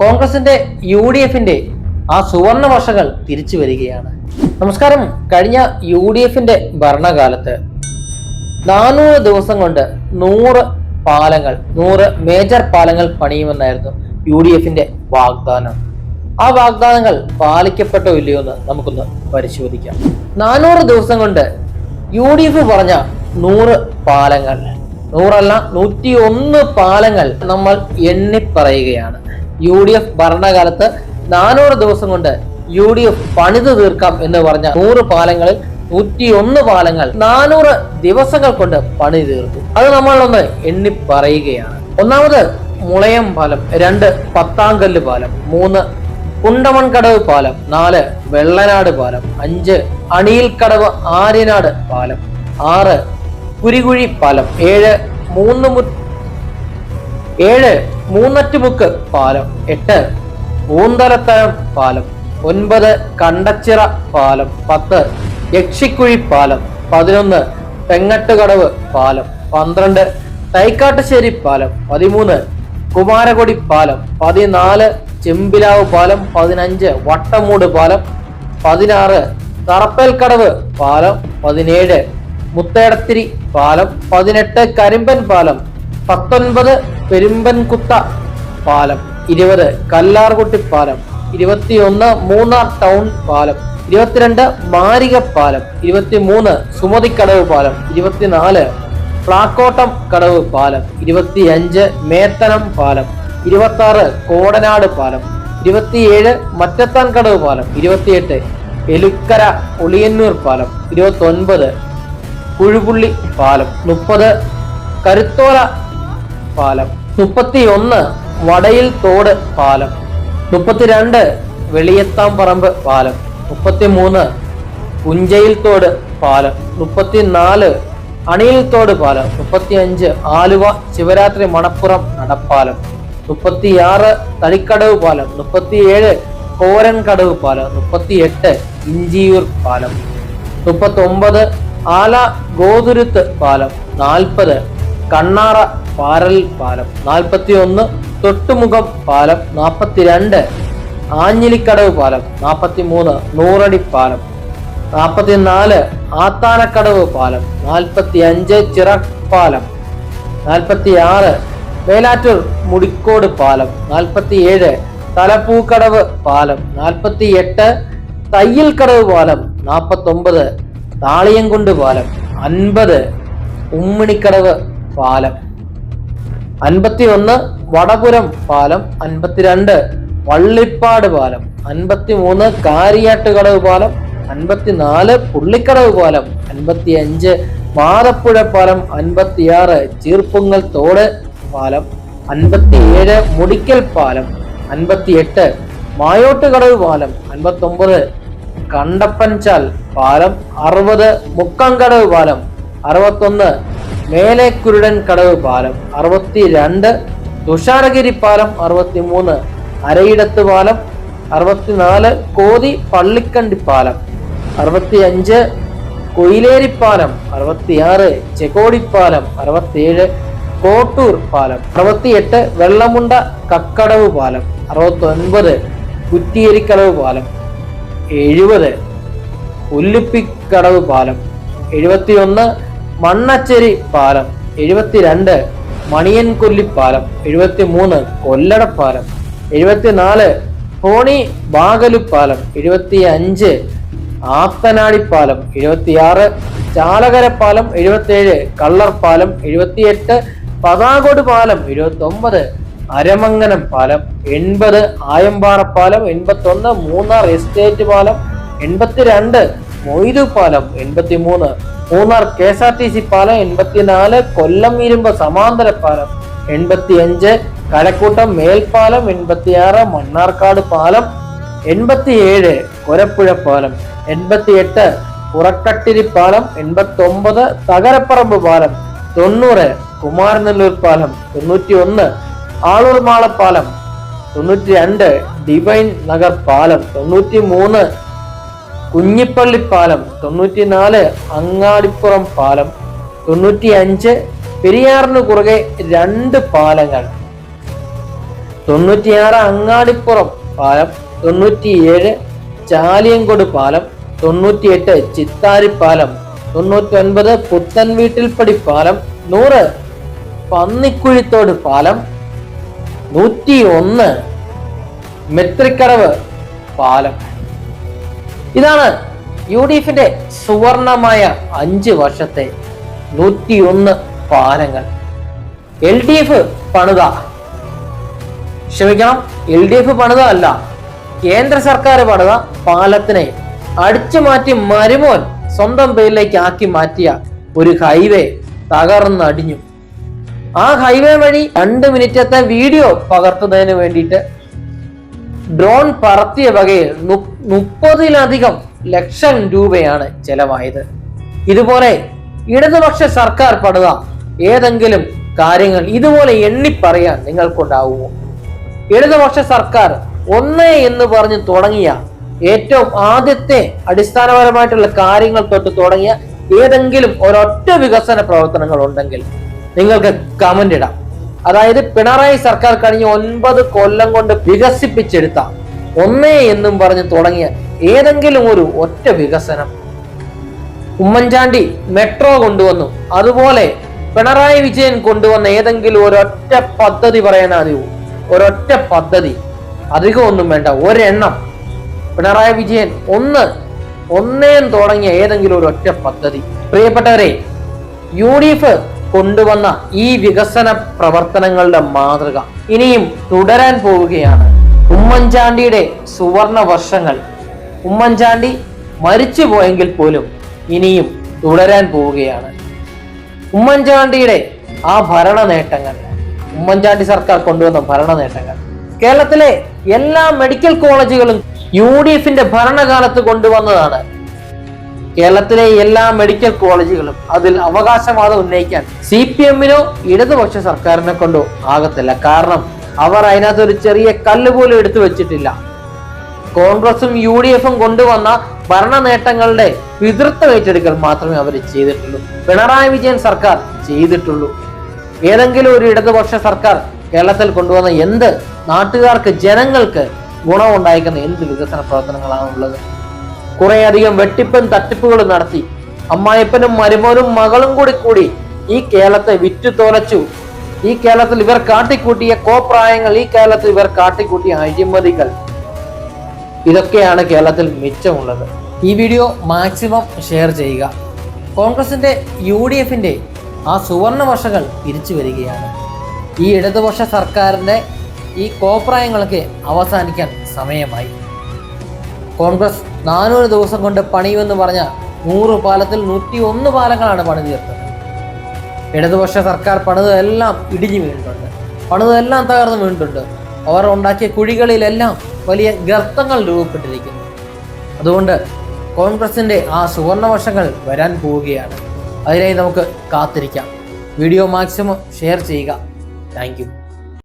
കോൺഗ്രസിന്റെ U D എഫിന്റെ ആ സുവർണ വർഷകൾ തിരിച്ചു വരികയാണ്. നമസ്കാരം. കഴിഞ്ഞ യു ഡി എഫിന്റെ ഭരണകാലത്ത് നാനൂറ് ദിവസം കൊണ്ട് നൂറ് പാലങ്ങൾ നൂറ് മേജർ പാലങ്ങൾ പണിയുമെന്നായിരുന്നു യു ഡി എഫിന്റെ വാഗ്ദാനം. ആ വാഗ്ദാനങ്ങൾ പാലിക്കപ്പെട്ടോ ഇല്ലയോ എന്ന് നമുക്കൊന്ന് പരിശോധിക്കാം. നാനൂറ് ദിവസം കൊണ്ട് യു ഡി എഫ് പറഞ്ഞ നൂറ് പാലങ്ങൾ നൂറല്ല നൂറ്റി ഒന്ന് പാലങ്ങൾ നമ്മൾ എണ്ണി പറയുകയാണ്. യു ഡി എഫ് ഭരണകാലത്ത് നാനൂറ് ദിവസം കൊണ്ട് യു ഡി എഫ് പണിതു തീർക്കാം എന്ന് പറഞ്ഞ നൂറ് പാലങ്ങളിൽ നൂറ്റി ഒന്ന് പാലങ്ങൾ നാനൂറ് ദിവസങ്ങൾ കൊണ്ട് പണി തീർത്തു. അത് നമ്മളൊന്ന് എണ്ണി പറയുകയാണ്. ഒന്നാമത് മുളയം പാലം രണ്ട് പത്താങ്കല്ല് പാലം മൂന്ന് കുണ്ടമൺകടവ് പാലം നാല് വെള്ളനാട് പാലം അഞ്ച് അണിയിൽക്കടവ് ആര്യനാട് പാലം ആറ് കുരികുഴി പാലം ഏഴ് മൂന്ന് ഏഴ് മൂന്നറ്റുമുക്ക് പാലം എട്ട് പൂന്തലത്തരം പാലം ഒൻപത് കണ്ടച്ചിറ പാലം പത്ത് യക്ഷിക്കുഴി പാലം പതിനൊന്ന് തെങ്ങട്ടുകടവ് പാലം പന്ത്രണ്ട് തൈക്കാട്ടുശ്ശേരി പാലം പതിമൂന്ന് കുമാരകൊടി പാലം പതിനാല് ചെമ്പിലാവ് പാലം പതിനഞ്ച് വട്ടമൂട് പാലം പതിനാറ് തറപ്പേൽക്കടവ് പാലം പതിനേഴ് മുത്തേടത്തിരി പാലം പതിനെട്ട് കരിമ്പൻ പാലം പത്തൊൻപത് പെരുമ്പൻകുത്ത പാലം ഇരുപത് കല്ലാർകുട്ടി പാലം ഇരുപത്തിയൊന്ന് മൂന്നാർ ടൗൺ പാലം ഇരുപത്തിരണ്ട് മാരിക പാലം ഇരുപത്തിമൂന്ന് സുമതിക്കടവ് പാലം ഇരുപത്തിനാല് പ്ലാക്കോട്ടം കടവ് പാലം ഇരുപത്തിയഞ്ച് മേത്തനം പാലം ഇരുപത്തി കോടനാട് പാലം ഇരുപത്തിയേഴ് മറ്റത്താൻ കടവ് പാലം ഇരുപത്തിയെട്ട് എലുക്കര ഒളിയന്നൂർ പാലം ഇരുപത്തി ഒൻപത് കുഴുപുള്ളി പാലം മുപ്പത് കരുത്തോല പാലം. മുപ്പത്തി ഒന്ന് വടയിൽ തോട് പാലം. മുപ്പത്തിരണ്ട് വെളിയത്താം പറമ്പ് പാലം. മുപ്പത്തിമൂന്ന് പുഞ്ചയിൽ തോട് പാലം. മുപ്പത്തിനാല് അണിയിൽ തോട് പാലം. മുപ്പത്തിയഞ്ച് ആലുവ ശിവരാത്രി മണപ്പുറം നടപ്പാലം. മുപ്പത്തിയാറ് തളിക്കടവ് പാലം. മുപ്പത്തിയേഴ് കോരൻകടവ് പാലം. മുപ്പത്തിയെട്ട് ഇഞ്ചിയൂർ പാലം. മുപ്പത്തൊമ്പത് ആല ഗോതുരുത്ത് പാലം. നാൽപ്പത് കണ്ണാറ പാരൽ പാലം. നാൽപ്പത്തി ഒന്ന് തൊട്ടുമുഖം പാലം. നാൽപ്പത്തിരണ്ട് ആഞ്ഞിലിക്കടവ് പാലം. നാൽപ്പത്തി മൂന്ന് നൂറടി പാലം. നാൽപ്പത്തിനാല് ആത്താനക്കടവ് പാലം. നാൽപ്പത്തി അഞ്ച് ചിറപ്പാലം നാൽപ്പത്തി ആറ് വേലാറ്റൂർ മുടിക്കോട് പാലം. നാൽപ്പത്തി ഏഴ് തലപ്പൂക്കടവ് പാലം. നാൽപ്പത്തി എട്ട് തയ്യൽക്കടവ് പാലം. നാൽപ്പത്തൊമ്പത് താളിയംകുണ്ട് പാലം. അൻപത് ഉമ്മിണിക്കടവ് പാലം. അൻപത്തി ഒന്ന് വടപുരം പാലം അൻപത്തിരണ്ട് വള്ളിപ്പാട് പാലം അൻപത്തി മൂന്ന് കാരിയാട്ടുകടവ് പാലം അൻപത്തിനാല് പുള്ളിക്കടവ് പാലം അൻപത്തി അഞ്ച് മാതപ്പുഴ പാലം അൻപത്തിയാറ് ചീർപ്പുങ്ങൽ തോട് പാലം അൻപത്തിയേഴ് മുടിക്കൽ പാലം അൻപത്തിയെട്ട് മായോട്ടുകടവ് പാലം അൻപത്തൊമ്പത് കണ്ടപ്പൻചാൽ പാലം അറുപത് മുക്കങ്കടവ് പാലം അറുപത്തൊന്ന് മേലേക്കുരുടൻ കടവ് പാലം അറുപത്തി രണ്ട് തുഷാരഗിരി പാലം അറുപത്തി മൂന്ന് അരയിടത്ത് പാലം അറുപത്തിനാല് കോതി പള്ളിക്കണ്ടി പാലം അറുപത്തി അഞ്ച് കൊയിലേരിപ്പാലം അറുപത്തിയാറ് ചെക്കോടിപ്പാലം അറുപത്തിയേഴ് കോട്ടൂർ പാലം അറുപത്തിയെട്ട് വെള്ളമുണ്ട കക്കടവ് പാലം അറുപത്തി ഒൻപത് കുറ്റിയേരിക്കടവ് പാലം എഴുപത് ഉല്ലിപ്പിക്കടവ് പാലം എഴുപത്തിയൊന്ന് മണ്ണച്ചേരി പാലം എഴുപത്തിരണ്ട് മണിയൻകൊല്ലി പാലം എഴുപത്തി മൂന്ന് കൊല്ലടപ്പാലം എഴുപത്തിനാല് ഹോണി ബാഗലു പാലം എഴുപത്തി അഞ്ച് ആത്തനാടിപ്പാലം എഴുപത്തിയാറ് ചാലകര പാലം എഴുപത്തിയേഴ് കള്ളർ പാലം എഴുപത്തിയെട്ട് പതാകോട് പാലം എഴുപത്തി ഒമ്പത് അരമങ്ങനം പാലം എൺപത് ആയമ്പാറ പാലം എൺപത്തൊന്ന് മൂന്നാർ എസ്റ്റേറ്റ് പാലം എൺപത്തിരണ്ട് മൊയ്തു പാലം എൺപത്തിമൂന്ന് Munnar K S R T C പാലം എൺപത്തിനാല് കൊല്ലം ഇരുമ്പ് സമാന്തര പാലം എൺപത്തിയഞ്ച് കഴക്കൂട്ടം മേൽപ്പാലം എൺപത്തിയാറ് മണ്ണാർക്കാട് പാലം എൺപത്തിയേഴ് കൊരപ്പുഴ പാലം എൺപത്തിയെട്ട് പുറക്കട്ടിരി പാലം എൺപത്തി ഒമ്പത് തകരപ്പറമ്പ് പാലം തൊണ്ണൂറ് കുമാരനെല്ലൂർ പാലം തൊണ്ണൂറ്റി ഒന്ന് ആളൂർ മാളപ്പാലം തൊണ്ണൂറ്റി രണ്ട് ഡിവൈൻ നഗർ പാലം തൊണ്ണൂറ്റി മൂന്ന് കുഞ്ഞിപ്പള്ളി പാലം തൊണ്ണൂറ്റിനാല് അങ്ങാടിപ്പുറം പാലം തൊണ്ണൂറ്റി അഞ്ച് പെരിയാറിന് കുറുകെ രണ്ട് പാലങ്ങൾ തൊണ്ണൂറ്റിയാറ് അങ്ങാടിപ്പുറം പാലം തൊണ്ണൂറ്റിയേഴ് ചാലിയങ്കോട് പാലം തൊണ്ണൂറ്റിയെട്ട് ചിത്താരിപ്പാലം തൊണ്ണൂറ്റി ഒൻപത് പുത്തൻ വീട്ടിൽപ്പടി പാലം നൂറ് പന്നിക്കുഴിത്തോട് പാലം നൂറ്റി ഒന്ന് മെത്രിക്കടവ് പാലം. ഇതാണ് യു ഡി എഫിന്റെ സുവർണമായ അഞ്ച് വർഷത്തെ നൂറ്റിയൊന്ന് പാലങ്ങൾ. എൽ ഡി എഫ് പണിത. ക്ഷമിക്കണം എൽ ഡി എഫ് പണിത അല്ല. കേന്ദ്ര സർക്കാർ പണിത പാലത്തിനെ അടിച്ചു മാറ്റി മരുമോൻ സ്വന്തം പേരിലേക്ക് ആക്കി മാറ്റിയ ഒരു ഹൈവേ തകർന്നടിഞ്ഞു. ആ ഹൈവേ വഴി രണ്ട് മിനിറ്റത്തെ വീഡിയോ പകർത്തുന്നതിന് വേണ്ടിയിട്ട് ഡ്രോൺ പറത്തിയ വകയിൽ മുപ്പതിലധികം ലക്ഷം രൂപയാണ് ചെലവായത്. ഇതുപോലെ ഇടതുപക്ഷ സർക്കാർ പടുക ഏതെങ്കിലും കാര്യങ്ങൾ ഇതുപോലെ എണ്ണിപ്പറയാൻ നിങ്ങൾക്കുണ്ടാവുമോ? ഇടതുപക്ഷ സർക്കാർ ഒന്ന് എന്ന് പറഞ്ഞ് തുടങ്ങിയ ഏറ്റവും ആദ്യത്തെ അടിസ്ഥാനപരമായിട്ടുള്ള കാര്യങ്ങൾ തൊട്ട് തുടങ്ങിയ ഏതെങ്കിലും ഒരൊറ്റ വികസന പ്രവർത്തനങ്ങൾ ഉണ്ടെങ്കിൽ നിങ്ങൾക്ക് കമന്റ് ഇടാം. അതായത് പിണറായി സർക്കാർ കഴിഞ്ഞ ഒൻപത് കൊല്ലം കൊണ്ട് വികസിപ്പിച്ചെടുത്ത ഒന്നേ എന്നും പറഞ്ഞ് തുടങ്ങിയ ഏതെങ്കിലും ഒരു ഒറ്റ വികസനം ഉമ്മൻചാണ്ടി മെട്രോ കൊണ്ടുവന്നു. അതുപോലെ പിണറായി വിജയൻ കൊണ്ടുവന്ന ഏതെങ്കിലും ഒരൊറ്റ പദ്ധതി പറയാൻ അറിയൂ ഒരൊറ്റ പദ്ധതി. അധികം ഒന്നും വേണ്ട. ഒരെണ്ണം. പിണറായി വിജയൻ ഒന്ന് ഒന്നേം തുടങ്ങിയ ഏതെങ്കിലും ഒരു ഒറ്റ പദ്ധതി. പ്രിയപ്പെട്ടവരെ യു ഡി എഫ് കൊണ്ടുവന്ന ഈ വികസന പ്രവർത്തനങ്ങളുടെ മാതൃക. ഇനിയും തുടരാൻ പോവുകയാണ്. ഉമ്മൻചാണ്ടിയുടെ സുവർണ വർഷങ്ങൾ. ഉമ്മൻചാണ്ടി മരിച്ചു പോയെങ്കിൽ പോലും ഇനിയും തുടരാൻ പോവുകയാണ്. ഉമ്മൻചാണ്ടിയുടെ ആ ഭരണ നേട്ടങ്ങൾ ഉമ്മൻചാണ്ടി സർക്കാർ കൊണ്ടുവന്ന ഭരണ നേട്ടങ്ങൾ കേരളത്തിലെ എല്ലാ മെഡിക്കൽ കോളേജുകളും യു ഡി എഫിന്റെ ഭരണകാലത്ത് കൊണ്ടുവന്നതാണ്. കേരളത്തിലെ എല്ലാ മെഡിക്കൽ കോളേജുകളും അതിൽ അവകാശവാദം ഉന്നയിക്കാൻ സി പി എമ്മിനോ ഇടതുപക്ഷ സർക്കാരിനെ കൊണ്ടോ ആകത്തില്ല. കാരണം അവർ അതിനകത്ത് ഒരു ചെറിയ കല്ല് പോലും എടുത്തു വെച്ചിട്ടില്ല. കോൺഗ്രസും യു ഡി എഫും കൊണ്ടുവന്ന ഭരണ നേട്ടങ്ങളുടെ പിതൃത്വം ഏറ്റെടുക്കൽ മാത്രമേ അവർ ചെയ്തിട്ടുള്ളൂ. പിണറായി വിജയൻ സർക്കാർ ചെയ്തിട്ടുള്ളൂ. ഏതെങ്കിലും ഒരു ഇടതുപക്ഷ സർക്കാർ കേരളത്തിൽ കൊണ്ടുവന്ന എന്ത് നാട്ടുകാർക്ക് ജനങ്ങൾക്ക് ഗുണമുണ്ടായിരിക്കുന്ന എന്ത് വികസന പ്രവർത്തനങ്ങളാണ് ഉള്ളത് കുറേയധികം വെട്ടിപ്പും തട്ടിപ്പുകളും നടത്തി. അമ്മായപ്പനും മരുമോനും മകളും കൂടി കൂടി ഈ കേരളത്തെ വിറ്റു തോലച്ചു. ഈ കേരളത്തിൽ ഇവർ കാട്ടിക്കൂട്ടിയ കോപ്രായങ്ങൾ ഈ കേരളത്തിൽ ഇവർ കാട്ടിക്കൂട്ടിയ അഴിമതികൾ. ഇതൊക്കെയാണ് കേരളത്തിൽ മിച്ചമുള്ളത്. ഈ വീഡിയോ മാക്സിമം ഷെയർ ചെയ്യുക. കോൺഗ്രസിന്റെ യു ഡി എഫിന്റെ ആ സുവർണ വർഷങ്ങൾ തിരിച്ചു വരികയാണ്. ഈ ഇടതുപക്ഷ സർക്കാരിന്റെ ഈ കോപ്രായങ്ങളൊക്കെ അവസാനിക്കാൻ സമയമായി. കോൺഗ്രസ് നാനൂറ് ദിവസം കൊണ്ട് പണിയുമെന്ന് പറഞ്ഞ നൂറ് പാലത്തിൽ നൂറ്റി ഒന്ന് പാലങ്ങളാണ് പണി തീർത്തത്. ഇടതുപക്ഷ സർക്കാർ പണിതെല്ലാം ഇടിഞ്ഞു വീണിട്ടുണ്ട്. പണിതെല്ലാം തകർന്നു വീണിട്ടുണ്ട്. അവർ ഉണ്ടാക്കിയ കുഴികളിലെല്ലാം വലിയ ഗർത്തങ്ങൾ രൂപപ്പെട്ടിരിക്കുന്നു. അതുകൊണ്ട് കോൺഗ്രസിന്റെ ആ സുവർണ വർഷങ്ങൾ വരാൻ പോവുകയാണ്. അതിനായി നമുക്ക് കാത്തിരിക്കാം. വീഡിയോ മാക്സിമം ഷെയർ ചെയ്യുക. താങ്ക്